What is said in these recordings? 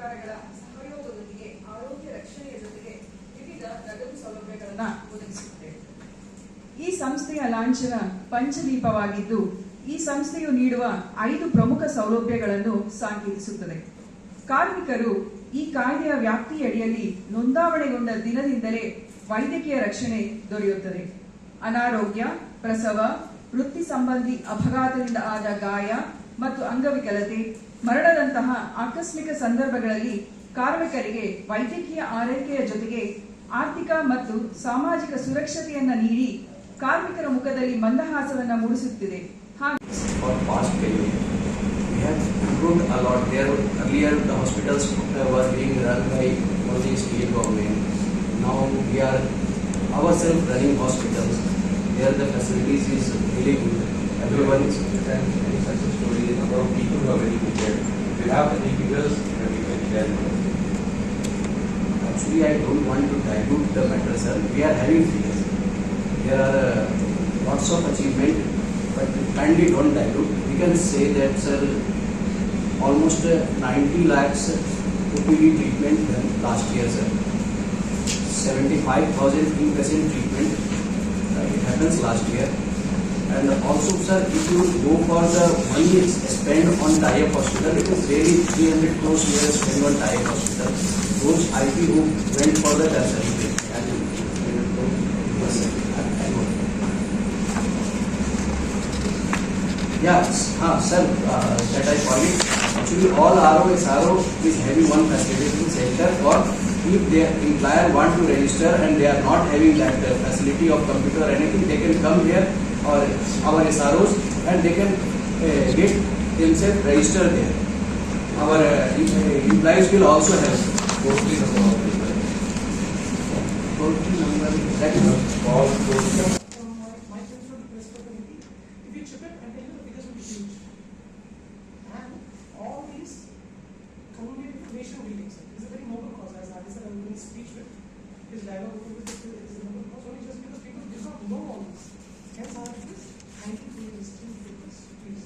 ಸಮುದಾಯಗಳ ಸಹಯೋಗದೊಂದಿಗೆ, ಆರೋಗ್ಯ ರಕ್ಷಣೆಯ ಜೊತೆಗೆ ವಿವಿಧ ನಗದು ಸೌಲಭ್ಯಗಳನ್ನು ಒದಗಿಸುತ್ತದೆ. ಈ ಸಂಸ್ಥೆಯ ಲಾಂಛನ ಪಂಚದೀಪವಾಗಿದ್ದು, ಈ ಸಂಸ್ಥೆಯು ನೀಡುವ ಐದು ಪ್ರಮುಖ ಸೌಲಭ್ಯಗಳನ್ನು ಸಾಂಕೇತಿಸುತ್ತದೆ. ಕಾರ್ಮಿಕರು ಈ ಕಾಯ್ದೆಯ ವ್ಯಾಪ್ತಿಯಡಿಯಲ್ಲಿ ನೋಂದಾವಣೆಗೊಂಡ ದಿನದಿಂದಲೇ ವೈದ್ಯಕೀಯ ರಕ್ಷಣೆ ದೊರೆಯುತ್ತದೆ. ಅನಾರೋಗ್ಯ, ಪ್ರಸವ, ವೃತ್ತಿ ಸಂಬಂಧಿ ಅಪಘಾತದಿಂದ ಆದ ಗಾಯ ಮತ್ತು ಅಂಗವಿಕಲತೆ ಮರಣದಂತಹ ಆಕಸ್ಮಿಕ ಸಂದರ್ಭಗಳಲ್ಲಿ ಕಾರ್ಮಿಕರಿಗೆ ವೈದ್ಯಕೀಯ ಆರೈಕೆಯ ಜೊತೆಗೆ ಆರ್ಥಿಕ ಮತ್ತು ಸಾಮಾಜಿಕ ಸುರಕ್ಷತೆಯನ್ನ ನೀಡಿ ಕಾರ್ಮಿಕರ ಮುಖದಲ್ಲಿ ಮಂದಹಾಸವನ್ನ ಮೂಡಿಸುತ್ತಿದೆ. ಹಾಗೂ We the we. Everyone is and success story, the of people who are very prepared. If you have any figures, then can us. actually I don't want to dilute the matter, sir. We are having figures. There are uh, lots of achievement, but kindly don't dilute. We can say that, sir, almost uh, 90 lakhs OPD treatment done last year, sir. 75,000 inpatient treatment. uh, It happens last year. And also, sir, if you go for the money spent on Diep Hospital, it is really 300 crores we have spent on Diep Hospital. Those IP who went for the tertiary. And yes, sir. I- I. Yes, ah, sir, uh, that I call it. Actually, all RO, SRO is having one facility center for if their employer want to register and they are not having that uh, facility of computer or anything, they can come here or our SROs and they can uh, get themselves registered there. Our uh, employees will also have Totally number. Total number, that is All is a very noble cause, as speech with his dialogue with this, it is a noble cause only just because people do not know all this. Hence, I have this, thank you for your listening to this, please.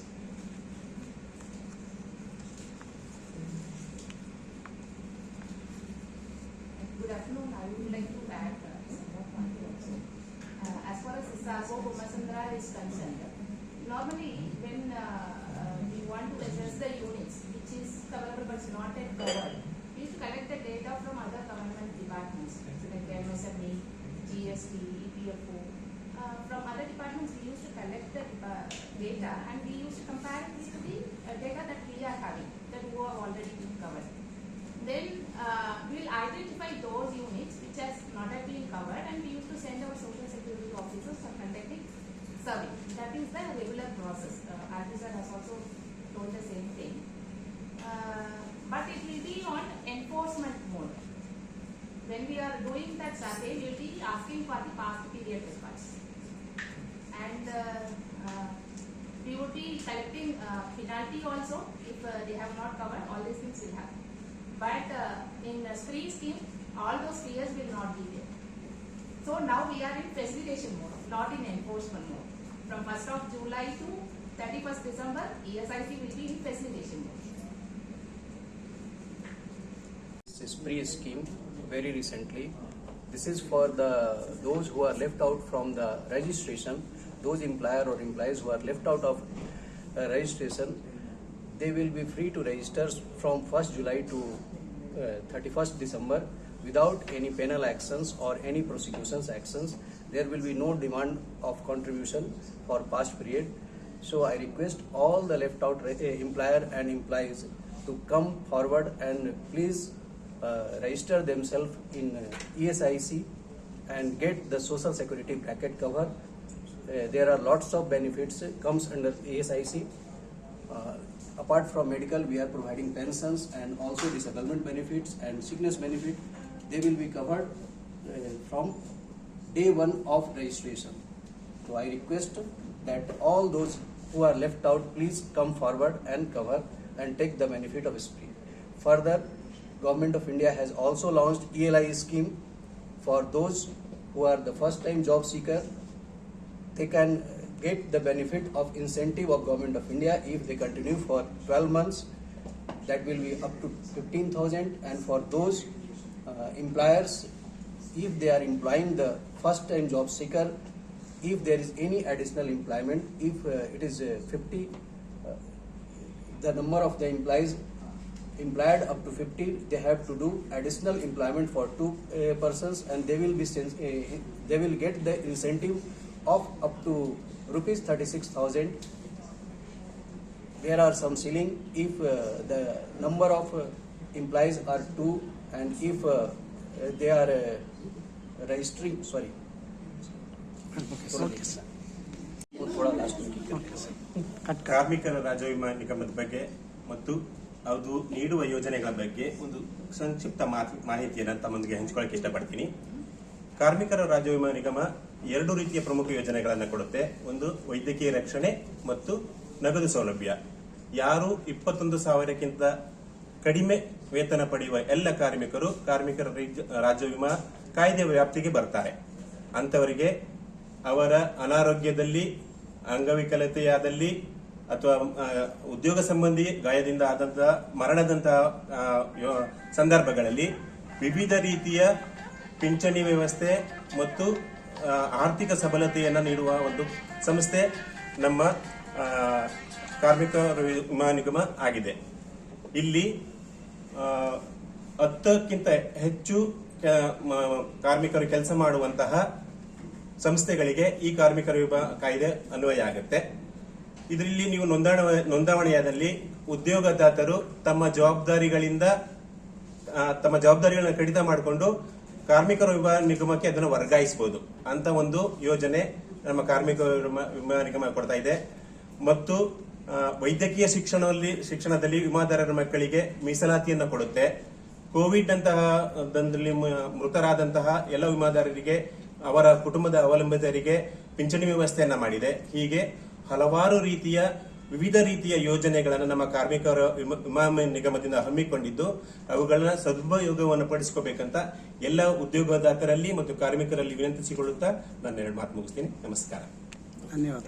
Good afternoon. I would like to add some more point also. Uh, As far as Sago Bomasandra is concerned, normally when uh, uh, we want to assess the units, which is covered but not yet covered, we used to collect the data from other government departments, like MSME, GST, EPFO. Uh, From other departments, we used to collect the data and we used to compare it to the uh, data that we are having, that who have already been covered then uh, we will identify those units which has not yet been covered and we used to send our social security officers for conducting survey. That is the regular process. Uh, Artisan has also told the same thing. Uh, but it will be on enforcement mode. When we are doing that survey, we will be asking for the past period records. And uh, uh, we would be collecting uh, penalty also if uh, they have not covered, all these things will happen. But uh, in the spree scheme, all those fears will not be there. So now we are in facilitation mode, not in enforcement mode. From 1st of July to 31st December, ESIC will be in facilitation mode. This is pre-scheme very recently. This is for the those who are left out from the registration, those employer or employees who are left out of uh, registration, they will be free to register from 1st July to uh, 31st December without any penal actions or any prosecutions actions. There will be no demand of contribution for past period. So I request all the left out uh, employer and employees to come forward and please register themselves in uh, ESIC and get the social security bracket cover. Uh, there are lots of benefits uh, comes under ESIC. Uh, apart from medical, we are providing pensions and also disablement benefits and sickness benefit. They will be covered uh, from day one of registration. So I request that all those who are left out, please come forward and cover and take the benefit of spree. Further, Government of India has also launched ELI scheme for those who are the first time job seeker. They can get the benefit of incentive of Government of India if they continue for 12 months that will be up to 15,000 and for those uh, employers, if they are employing the first time job seeker, if there is any additional employment, if uh, it is uh, 50, uh, the number of the employees employed up to 50 they have to do additional employment for two uh, persons and they will be uh, they will get the incentive of up to rupees 36000 there are some ceiling if uh, the number of uh, employees are two and if uh, uh they are uh, registering sorry. Okay, sir. ಕಾರ್ಮಿಕರ ರಾಜವಿಮಾ ನಿಗಮದ ಬಗ್ಗೆ ಮತ್ತು ಅದು ನೀಡುವ ಯೋಜನೆಗಳ ಬಗ್ಗೆ ಒಂದು ಸಂಕ್ಷಿಪ್ತ ಮಾಹಿತಿ ಮಾಹಿತಿಯನ್ನು ತಮ್ಮೊಂದಿಗೆ ಹಂಚಿಕೊಳ್ಳಕ್ಕೆ ಇಷ್ಟಪಡ್ತೀನಿ. ಕಾರ್ಮಿಕರ ರಾಜ್ಯ ವಿಮಾ ನಿಗಮ ಎರಡು ರೀತಿಯ ಪ್ರಮುಖ ಯೋಜನೆಗಳನ್ನು ಕೊಡುತ್ತೆ. ಒಂದು, ವೈದ್ಯಕೀಯ ರಕ್ಷಣೆ ಮತ್ತು ನಗದು ಸೌಲಭ್ಯ. ಯಾರು ಇಪ್ಪತ್ತೊಂದು ಸಾವಿರಕ್ಕಿಂತ ಕಡಿಮೆ ವೇತನ ಪಡೆಯುವ ಎಲ್ಲ ಕಾರ್ಮಿಕರು ಕಾರ್ಮಿಕರ ರೀಜ- ರಾಜ್ಯ ವಿಮಾ ಕಾಯ್ದೆ ವ್ಯಾಪ್ತಿಗೆ ಬರ್ತಾರೆ. ಅಂತವರಿಗೆ ಅವರ ಅನಾರೋಗ್ಯದಲ್ಲಿ, ಅಂಗವಿಕಲತೆಯಾದಲ್ಲಿ ಅಥವಾ ಉದ್ಯೋಗ ಸಂಬಂಧಿ ಗಾಯದಿಂದ ಆದಂತಹ ಮರಣದಂತಹ ಸಂದರ್ಭಗಳಲ್ಲಿ ವಿವಿಧ ರೀತಿಯ ಪಿಂಚಣಿ ವ್ಯವಸ್ಥೆ ಮತ್ತು ಆರ್ಥಿಕ ಸಬಲತೆಯನ್ನು ನೀಡುವ ಒಂದು ಸಂಸ್ಥೆ ನಮ್ಮ ಕಾರ್ಮಿಕ ವಿಮಾ ನಿಗಮ ಆಗಿದೆ. ಇಲ್ಲಿ ಹತ್ತಕ್ಕಿಂತ ಹೆಚ್ಚು ಕಾರ್ಮಿಕರು ಕೆಲಸ ಮಾಡುವಂತಹ ಸಂಸ್ಥೆಗಳಿಗೆ ಈ ಕಾರ್ಮಿಕರ ವಿಮಾ ಕಾಯ್ದೆ ಅನ್ವಯ ಆಗುತ್ತೆ. ಇದರಲ್ಲಿ ನೀವು ನೋಂದಣ, ನೋಂದಾವಣೆಯಾದಲ್ಲಿ ಉದ್ಯೋಗದಾತರು ತಮ್ಮ ಜವಾಬ್ದಾರಿಗಳಿಂದ ತಮ್ಮ ಜವಾಬ್ದಾರಿಗಳನ್ನು ಕಡಿತ ಮಾಡಿಕೊಂಡು ಕಾರ್ಮಿಕರ ವಿಮಾ ನಿಗಮಕ್ಕೆ ಅದನ್ನು ವರ್ಗಾಯಿಸಬಹುದು ಅಂತ ಒಂದು ಯೋಜನೆ ನಮ್ಮ ಕಾರ್ಮಿಕ ವಿಮಾ- ನಿಗಮ ಕೊಡ್ತಾ ಇದೆ. ಮತ್ತು ವೈದ್ಯಕೀಯ ಶಿಕ್ಷಣದಲ್ಲಿ ಶಿಕ್ಷಣದಲ್ಲಿ ವಿಮಾದಾರರ ಮಕ್ಕಳಿಗೆ ಮೀಸಲಾತಿಯನ್ನು ಕೊಡುತ್ತೆ. ಕೋವಿಡ್ ಅಂತಹ ಮೃತರಾದಂತಹ ಎಲ್ಲ ವಿಮಾದಾರರಿಗೆ ಅವರ ಕುಟುಂಬದ ಅವಲಂಬಿತರಿಗೆ ಪಿಂಚಣಿ ವ್ಯವಸ್ಥೆಯನ್ನ ಮಾಡಿದೆ. ಹೀಗೆ ಹಲವಾರು ರೀತಿಯ, ವಿವಿಧ ರೀತಿಯ ಯೋಜನೆಗಳನ್ನು ನಮ್ಮ ಕಾರ್ಮಿಕರ ವಿಮ- ನಿಗಮದಿಂದ ಹಮ್ಮಿಕೊಂಡಿದ್ದು ಅವುಗಳನ್ನ ಸದುಪಯೋಗವನ್ನು ಪಡಿಸ್ಕೋಬೇಕಂತ ಎಲ್ಲ ಉದ್ಯೋಗದಾತರಲ್ಲಿ ಮತ್ತು ಕಾರ್ಮಿಕರಲ್ಲಿ ವಿನಂತಿಸಿಕೊಳ್ಳುತ್ತಾ ನಾನು ಎರಡು ಮಾತು ಮುಗಿಸ್ತೀನಿ. ನಮಸ್ಕಾರ. ಧನ್ಯವಾದ